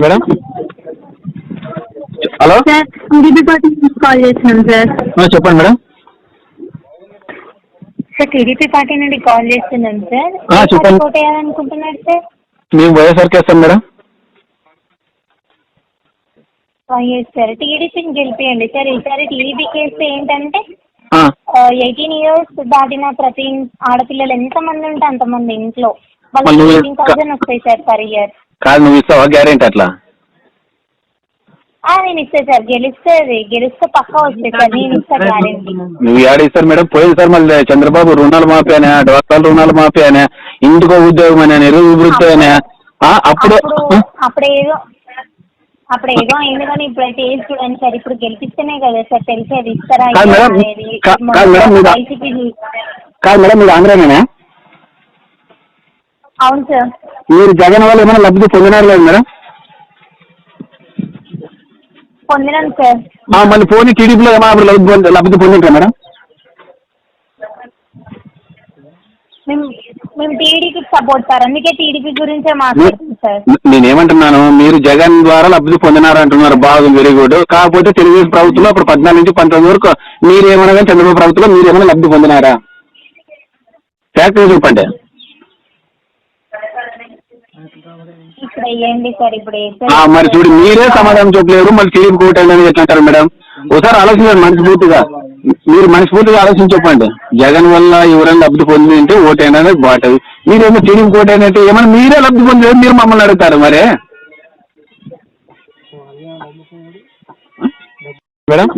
Madam? Hello? Sir TDP party నుంచి call చేస్తున్నాం sir. చెప్పండి మేడం. సార్ టీడీపీ పార్టీ నుండి కాల్ చేస్తున్నాం సార్. ఆ, చెప్పండి. ఓట్ వేయాలనుకుంటున్నారు సార్? మేము వైఎస్ఆర్కి వేస్తాం మేడం. సార్. టీడీపీని గెలిపియండి సార్. ఈసారి టీడీపీకి వేస్తే ఏంటంటే ఆ, ఎయిటీన్ ఇయర్స్ దాటిన ప్రతి ఆడపిల్లలు ఎంతమంది ఉంటే అంతమంది ఇంట్లో. మళ్ళీ వాళ్ళకి నువ్వు ఎయిటీన్ థౌసండ్ వస్తాయి సార్ పర్ ఇయర్. కాదు నువ్వు ఇస్తావా గ్యారెంటీ అట్లా? నేను ఇస్తాను సార్. గెలిస్తే గెలిస్తే పక్కా సార్. నేను ఇస్తాను గ్యారెంటీ. నువ్వు ఏడ ఇస్తారు మేడం. పోయింది సార్ మళ్ళీ చంద్రబాబు రుణాలు మాపానే డ్వాక్రాల రుణాలు మాపానే ఇంటికో ఉద్యోగం అని నిరువృత్తి అనే ఆ, అప్పుడు అప్పుడు అప్పుడు ఏదో అప్పుడు ఏదో అయింది కానీ ఇప్పుడైతే ఏది చూడండి సార్. ఇప్పుడు గెలిపిస్తేనే కదా సార్ తెలిసేది. ఇస్తారా కాదు ఇవ్వరా మేడం, అనేది కా- కాదు మేడం, మీరు- వైసీపీ కాదు మేడం మీరు ఆంధ్రానేనా? అవును సార్. మీరు జగన్ వల్ల ఏమైనా లబ్ధి పొందినారు లేదు మేడం? పొందినాం సార్. ఆ, మళ్ళీ పోనీ టీడీపీలో ఏమైనా అప్పుడు లబ్ధి పొంది లబ్ధి పొందింటారా మేడం? మేము మేము టీడీపీకి సపోర్ట్ సార్. అందుకే టీడీపీ గురించే మాట్లాడుతున్నాం సార్. నేనేమంటున్నాను మీరు జగన్ ద్వారా లబ్ధి పొందినారు అంటున్నారు. బాగుంది వెరీ గుడ్ కాకపోతే తెలుగుదేశం ప్రభుత్వంలో అప్పుడు పద్నాలుగు నుంచి పంతొమ్మిది వరకు మీరేమన్నా కానీ చంద్రబాబు ప్రభుత్వంలో మీరేమైనా లబ్ధి పొందినారా? ఫ్యాక్టరీ చెప్పండి ఇప్పుడు వేయండి సార్ ఇప్పుడు వేస్తే ఆ, మరి చూడు మీరే సమాధానం చెప్పలేరు మళ్ళీ టీడీపీ కోటండి అని ఎట్లా అంటారు మేడం. ఒకసారి ఆలోచించండి మనస్ఫూర్తిగా. మీరు మనస్ఫూర్తిగా ఆలోచించి చెప్పండి. జగన్ వల్ల ఎవరైనా లబ్ధి పొంది ఉంటే ఓటైనా అనేది బాగుంటుంది మీరేమో టీడీపీ కోటైనట్టు ఏమైనా మీరే లబ్ధి పొందారు మీరు మమ్మల్ని అడుగుతారు మరి? మేడం?